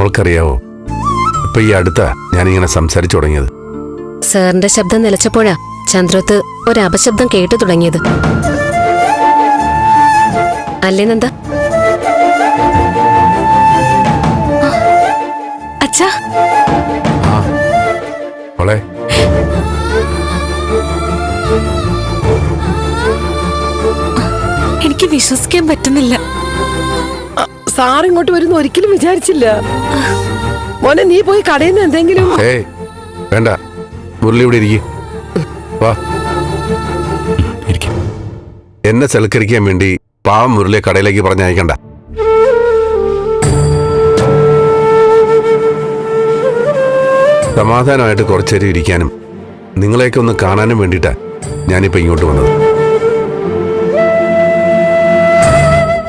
അവൾക്കറിയാവോ ഇപ്പൊ ഈ അടുത്താ ഞാനിങ്ങനെ സംസാരിച്ചു തുടങ്ങിയത്. സാറിന്റെ ശബ്ദം നിലച്ചപ്പോഴാ ചന്ദ്രത്ത് ഒരു അപശബ്ദം കേട്ടു തുടങ്ങിയത്. അല്ലേ നന്ദ? അച്ഛാ. ആ മോളെ. എനിക്ക് വിശ്വസിക്കാൻ പറ്റുന്നില്ല. സാർ ഇങ്ങോട്ട് വരുന്ന ഒരിക്കലും വിചാരിച്ചില്ല. മോനെ നീ പോയി കടയിൽ നിന്ന് എന്തെങ്കിലും ഏയ് വേണ്ട. മുരളി ഇവിടെ ഇരിക്കും. വാ. എന്നെ സൽക്കരിക്കാൻ വേണ്ടി പാവം മുരളിയെ കടയിലേക്ക് പറഞ്ഞയക്കണ്ട സമാധാനമായിട്ട് കുറച്ചേരം ഇരിക്കാനും നിങ്ങളെയൊക്കെ ഒന്ന് കാണാനും വേണ്ടിയിട്ടാണ് ഞാനിപ്പോ ഇങ്ങോട്ട് വന്നത്.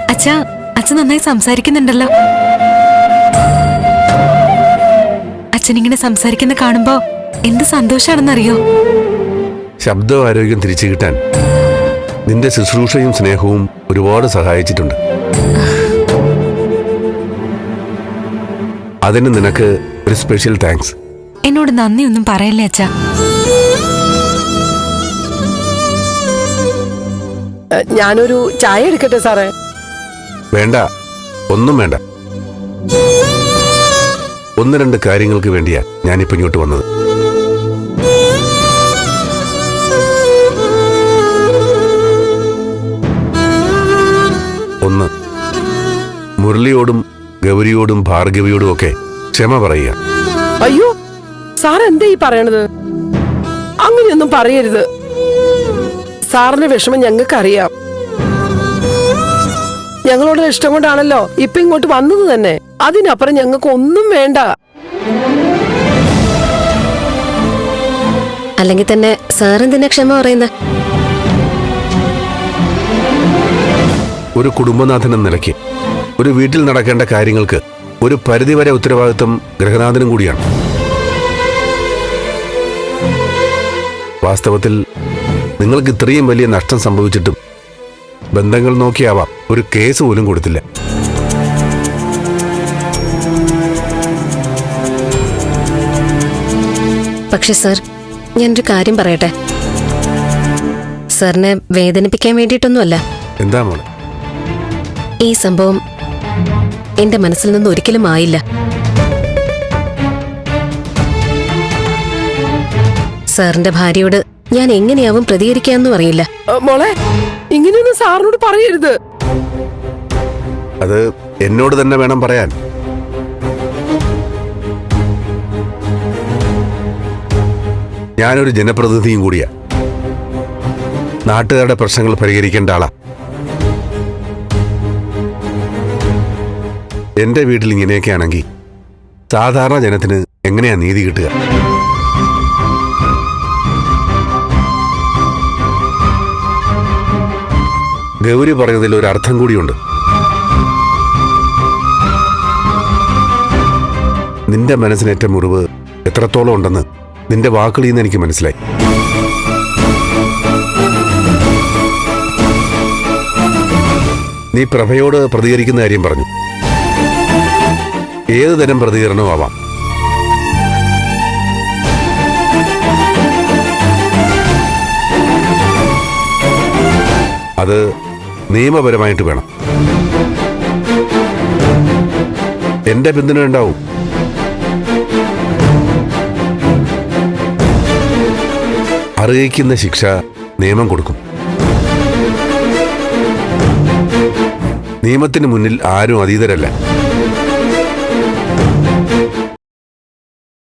അച്ഛാ അച്ഛൻ നന്നായി സംസാരിക്കുന്നുണ്ടല്ലോ. അച്ഛൻ ഇങ്ങനെ സംസാരിക്കുന്ന കാണുമ്പോ എന്ത് സന്തോഷാണെന്നറിയോ? ശബ്ദവും ആരോഗ്യം തിരിച്ചു കിട്ടാൻ നിന്റെ ശുശ്രൂഷയും സ്നേഹവും ഒരുപാട് സഹായിച്ചിട്ടുണ്ട്. അതിന് നിനക്ക് ഒരു സ്പെഷ്യൽ താങ്ക്സ് എന്നോട് നന്ദിയൊന്നും പറയല്ലേ അച്ഛാ? ഞാനൊരു ചായ എടുക്കട്ടെ സാറേ? വേണ്ട. ഒന്നും വേണ്ട. ഒന്ന് രണ്ട് കാര്യങ്ങൾക്ക് വേണ്ടിയാ ഞാനിപ്പോ ഇങ്ങോട്ട് വന്നത്. ഒന്ന് മുരളിയോടും ഗൗരിയോടും ഭാർഗവിയോടും ഒക്കെ ക്ഷമ പറയുക. അയ്യോ സാർ എന്താ ഈ പറയണത്? അങ്ങനെയൊന്നും പറയരുത്. സാറിന്റെ വിഷമം ഞങ്ങൾക്കറിയാം. ഞങ്ങളോട് ഇഷ്ടം കൊണ്ടാണല്ലോ ഇപ്പൊ ഇങ്ങോട്ട് വന്നത് തന്നെ. അതിനപ്പുറം ഞങ്ങൾക്ക് ഒന്നും വേണ്ട. അല്ലെങ്കിൽ തന്നെ സാറെന്തിനാ ക്ഷമ പറയുന്ന? ഒരു കുടുംബനാഥൻ എന്ന നിലയ്ക്ക് ഒരു വീട്ടിൽ നടക്കേണ്ട കാര്യങ്ങൾക്ക് ഒരു പരിധിവരെ ഉത്തരവാദിത്വം ഗൃഹനാഥനും കൂടിയാണ്. വാസ്തവത്തിൽ നിങ്ങൾക്ക് ഇത്രയും വലിയ നഷ്ടം സംഭവിച്ചിട്ടും ബന്ധങ്ങൾ നോക്കിയാവാം. ഒരു കേസ് പോലും കൊടുത്തില്ല. പക്ഷെ സർ ഞാനൊരു കാര്യം പറയട്ടെ? സാറിനെ വേദനിപ്പിക്കാൻ വേണ്ടിയിട്ടൊന്നുമല്ല. എന്താ മോളെ? ഈ സംഭവം എന്റെ മനസ്സിൽ നിന്ന് ഒരിക്കലും ആയില്ല സാറിന്റെ ഭാര്യയോട് ഞാൻ എങ്ങനെയാവും പ്രതികരിക്കാന്നും അറിയില്ല മോളെ ഇങ്ങനെയൊന്നും സാറിനോട് പറയരുത്. അത് എന്നോട് തന്നെ വേണം പറയാൻ. ഞാനൊരു ജനപ്രതിനിധിയും കൂടിയാ. നാട്ടുകാരുടെ പ്രശ്നങ്ങൾ പരിഹരിക്കേണ്ട ആളാ. എന്റെ വീട്ടിൽ ഇങ്ങനെയൊക്കെ ആണെങ്കിൽ സാധാരണ ജനത്തിന് എങ്ങനെയാ നീതി കിട്ടുക? ഗൗരി പറഞ്ഞതിൽ ഒരു അർത്ഥം കൂടിയുണ്ട്. നിന്റെ മനസ്സിനേറ്റ മുറിവ് എത്രത്തോളം ഉണ്ടെന്ന് നിന്റെ വാക്കുകളിൽ നിന്ന് എനിക്ക് മനസ്സിലായി. നീ പ്രഭയോട് പ്രതികരിക്കുന്ന കാര്യം പറഞ്ഞു. ഏത് തരം പ്രതികരണവും ആവാം. അത് നിയമപരമായിട്ട് വേണം. എന്റെ പിന്തുണ ഉണ്ടാവും. അറിയിക്കുന്ന ശിക്ഷ നിയമം കൊടുക്കും. നിയമത്തിന് മുന്നിൽ ആരും അതീതരല്ല.